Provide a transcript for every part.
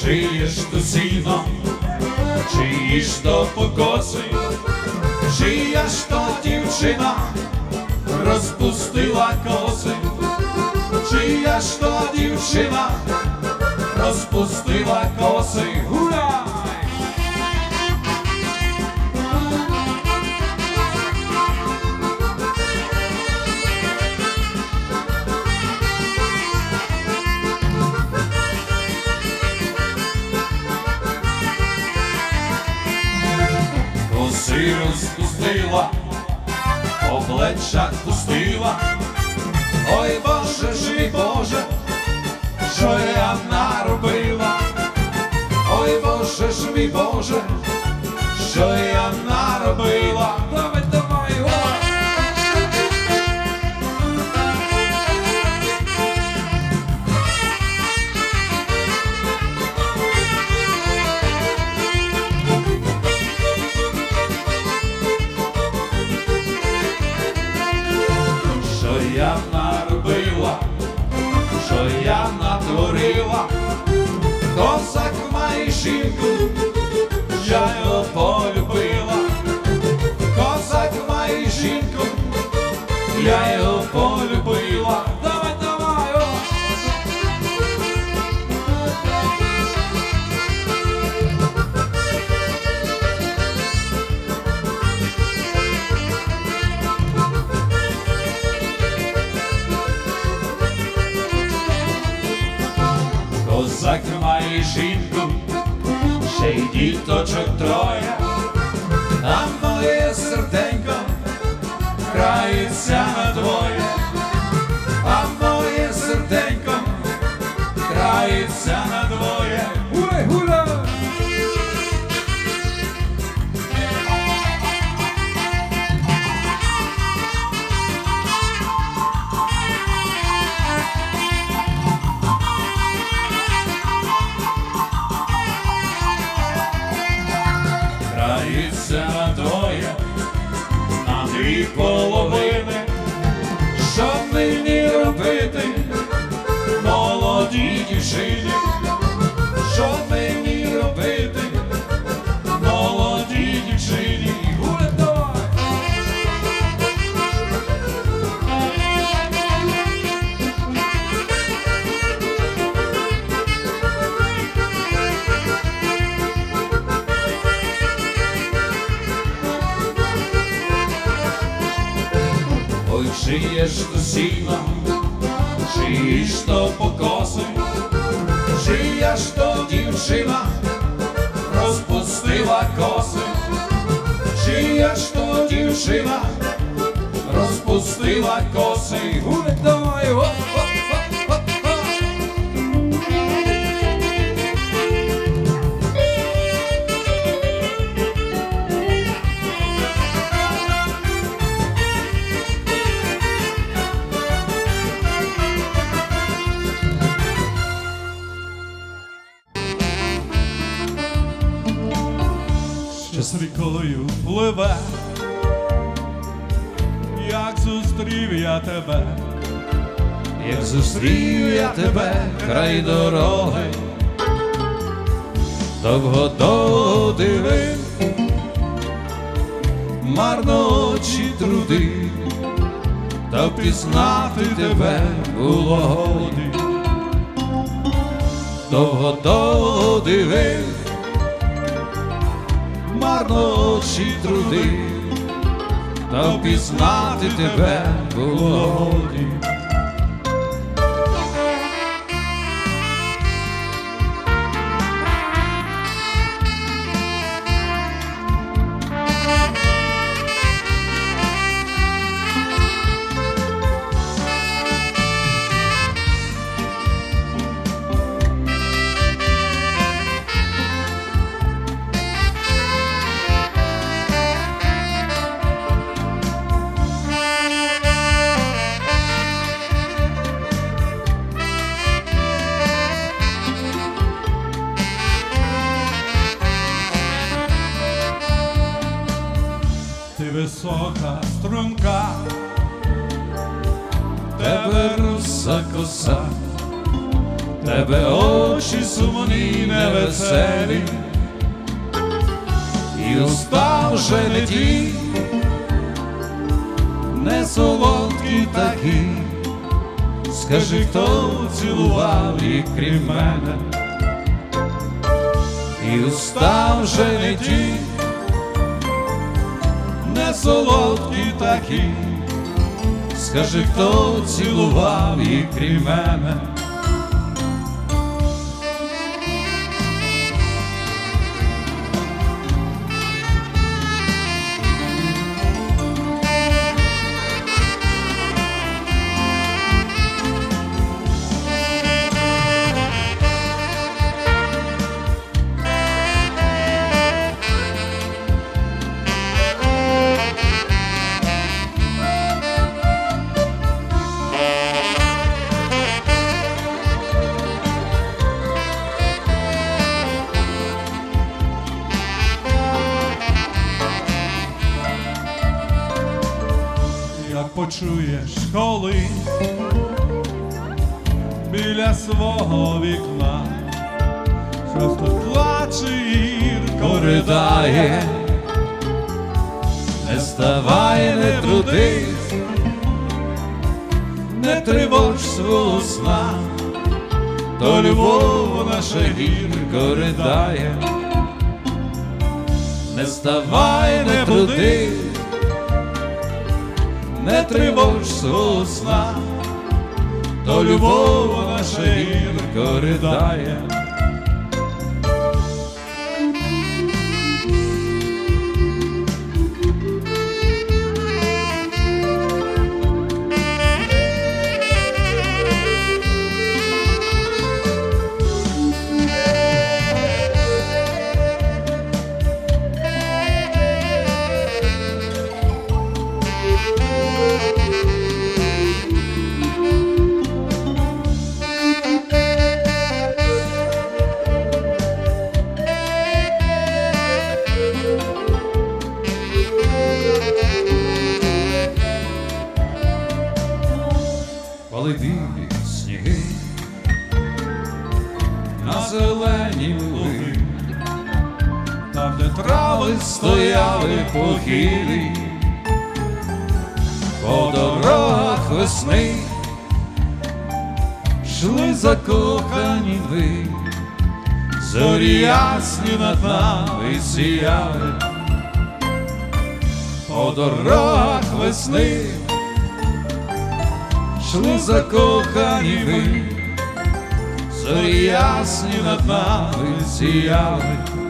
шиєш ту сіно, чиїш то покоси, чия ж то дівчина розпустила коси, чия ж то дівчина розпустила коси. Гуляй! Плечах пустила. Ой, Боже ж мій Боже, що я наробила? Ой, Боже ж мій Боже, що я наробила? Його полюбила, козак має жінку, я його полюбила. Давай, давай, о! Козак має жінку, діточок троє, а моє серденько крається на двоє, а моє серденько крається на Крається на двоє, на дві половини, чиє ж то сіно, чиї ж то покоси, чия ж то дівчина розпустила коси, чия ж то дівчина розпустила коси. Пливе, як зустрів я тебе, Як зустрів я тебе край дороги, довго довго дивив, марно очі труди, та впізнати тебе було годі. Довго довго дивив, марно труди, та впізнати тебе було тебе очі сумні невеселі, і уста вже не ті, не солодкі такі, скажи, хто цілував їх крім мене, і уста вже не ті, не солодкі такі, скажи, хто цілував їх крім мене. Почуєш, коли біля свого вікна щось тут плаче гірко ридає, не ставай, не трудись, не тривож свого сна, то любов наша гірко ридає, не ставай, не трудись не тривож свого сна, то любов наша гірко ридає. Похилі, по дорогах весни шли закохані ви, зорі ясні над нами сіяли, по дорогах весни йшли закохані ви, зорі ясні над нами сіяли.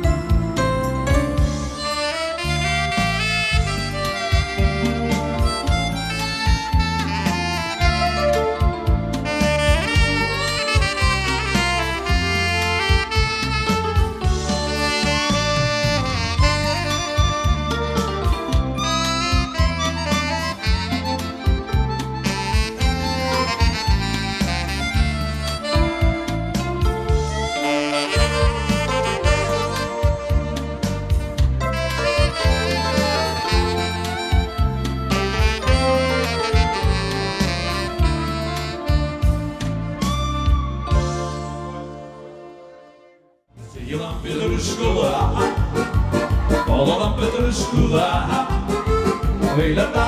为了爱。